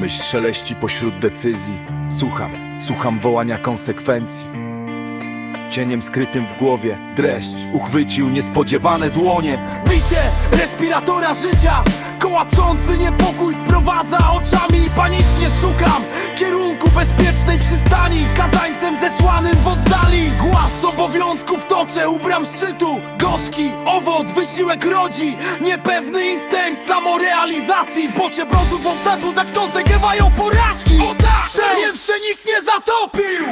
Myśl szeleści pośród decyzji. Słucham, słucham wołania konsekwencji. Cieniem skrytym w głowie dreszcz uchwycił niespodziewane dłonie. Bicie respiratora życia Kołaczący niepokój wprowadza oczami panicznie szukam Kierunku bezpiecznej przystani Skazańcem zesłanym w oddali Głaz obowiązków toczę, ubram szczytu Gorzki owoc, wysiłek rodzi Niepewny instynkt samorealizacji W bocie brozów oddatu tak to zegiewają porażki O tak! Celiem się nikt nie zatopił!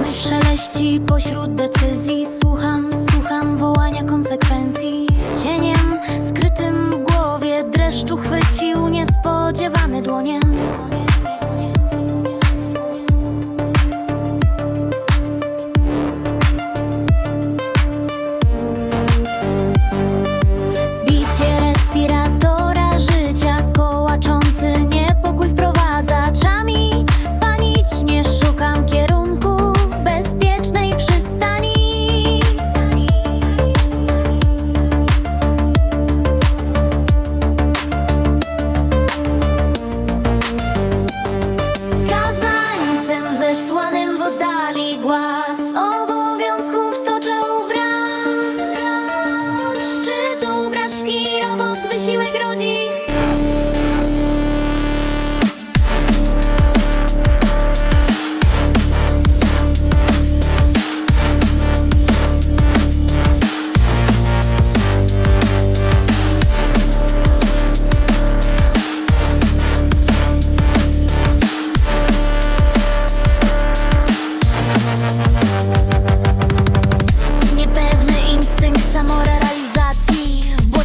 Myśl szeleści pośród decyzji Słucham, słucham wołania konsekwencji głowie Dreszczu chwycił niespodziewane dłonie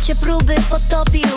błocie próby potopił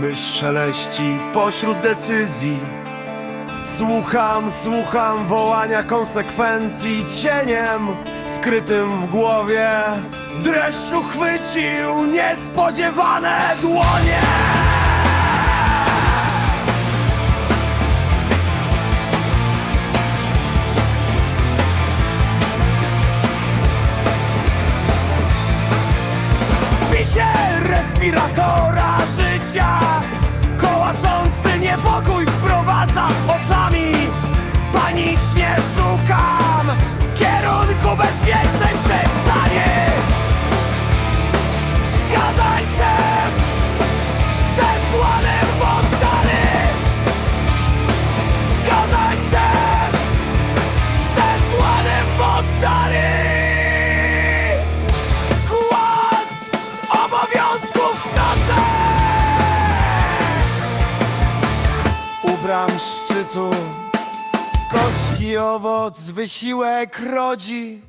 Myśl szeleści pośród decyzji. Słucham, słucham wołania konsekwencji. Cieniem skrytym w głowie. Dreszcz uchwycił niespodziewane dłonie. Bicie respiratora życia Kołaczący niepokój wprowadza oczami. Panicznie szukam Ubram szczytu. Gorzki owoc wysiłek rodzi